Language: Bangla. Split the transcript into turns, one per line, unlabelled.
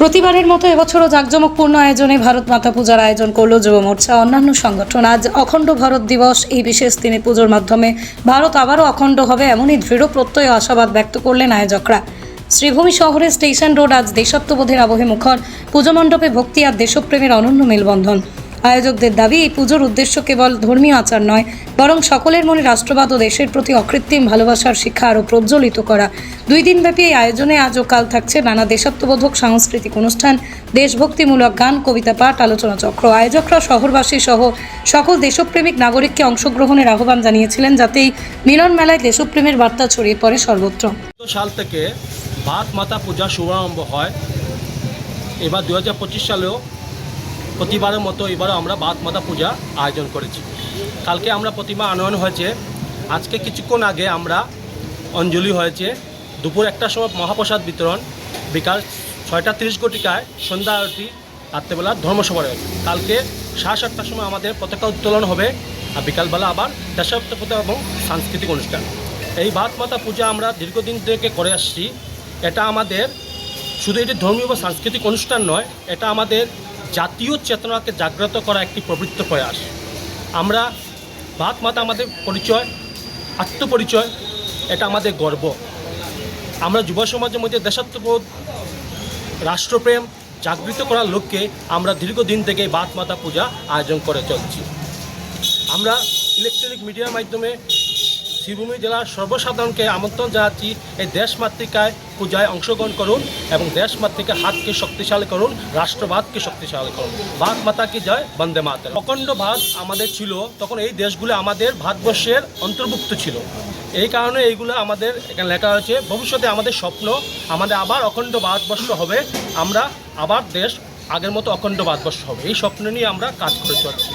প্রতিবারের মতো এবছরও জাঁকজমকপূর্ণ আয়োজনে ভারত মাতা পূজার আয়োজন করল যুব মোর্চা অন্যান্য সংগঠন। আজ অখণ্ড ভারত দিবস, এই বিশেষ দিনে পুজোর মাধ্যমে ভারত আবারও অখণ্ড হবে এমনই দৃঢ় প্রত্যয় আশাবাদ ব্যক্ত করলেন আয়োজকরা। শ্রীভূমি শহরের স্টেশন রোড আজ দেশাত্মবোধের আবহে মুখর। পুজো মণ্ডপে ভক্তি আর দেশপ্রেমের অনন্য মেলবন্ধন। আয়োজকদের দাবি, এই পুজোর উদ্দেশ্য কেবল ধর্মীয় আচার নয়, বরং সকলের মনে রাষ্ট্রবাদ ও দেশের প্রতি অকৃত্রিম ভালোবাসার শিক্ষা আরও প্রজ্বলিত করা। দুই দিনব্যাপী এই আয়োজনে আজ ও কাল থাকছে নানা দেশাত্মবোধক সাংস্কৃতিক অনুষ্ঠান, দেশভক্তিমূলক গান, কবিতা পাঠ, আলোচনা চক্র। আয়োজকরা শহরবাসী সহ সকল দেশপ্রেমিক নাগরিককে অংশগ্রহণের আহ্বান জানিয়েছিলেন যাতে এই মিলন মেলায় দেশপ্রেমের বার্তা ছড়িয়ে পড়ে সর্বত্র।
সাল থেকে ভারত মাতা পূজা শুভারম্ভ হয়। এবার দু হাজার পঁচিশ সালেও প্রতিবারের মতো এবারও আমরা ভারত মাতা পূজা আয়োজন করেছি। কালকে আমরা প্রতিমা আনয়ন হয়েছে। আজকে কিছুক্ষণ আগে আমরা অঞ্জলি হয়েছে। দুপুর একটার সময় মহাপ্রসাদ বিতরণ। বিকাল ছয়টা তিরিশ ঘটিকায় সন্ধ্যা আরতি, রাত্রেবেলা ধর্মসভা রয়েছে। কালকে সাড়ে সাতটার সময় আমাদের পতাকা উত্তোলন হবে আর বিকালবেলা আবার দেশাত্মকতা এবং সাংস্কৃতিক অনুষ্ঠান। এই ভারত মাতা পূজা আমরা দীর্ঘদিন থেকে করে আসছি। এটা আমাদের শুধু এটি ধর্মীয় বা সাংস্কৃতিক অনুষ্ঠান নয়, এটা আমাদের জাতীয় চেতনাকে জাগ্রত করা একটি প্রবৃত্ত প্রয়াস। আমরা ভারত মাতা আমাদের পরিচয়, আত্মপরিচয়, এটা আমাদের গর্ব। আমরা যুব সমাজের মধ্যে দেশাত্মবোধ, রাষ্ট্রপ্রেম জাগৃত করার লক্ষ্যে আমরা দীর্ঘদিন থেকে ভারত মাতা পূজা আয়োজন করে চলছি। আমরা ইলেকট্রনিক মিডিয়ার মাধ্যমে শ্রীভূমি জেলার সর্বসাধারণকে আমন্ত্রণ জানাচ্ছি এই দেশমাতৃকায় পূজায় অংশগ্রহণ করুন এবং দেশমাতৃকার হাতকে শক্তিশালী করুন, রাষ্ট্রবাদকে শক্তিশালী করুন। ভারত মাতা কি জয়? বন্দে মাতা অখণ্ড ভাত আমাদের ছিল, তখন এই দেশগুলো আমাদের ভারতবর্ষের অন্তর্ভুক্ত ছিল। এই কারণে এইগুলো আমাদের এখানে লেখা হয়েছে, ভবিষ্যতে আমাদের স্বপ্ন, আমাদের আবার অখণ্ড ভারতবর্ষ হবে, আমরা আবার দেশ আগের মতো অখণ্ড ভারতবর্ষ হবে। এই স্বপ্ন নিয়ে আমরা কাজ করে চলছি।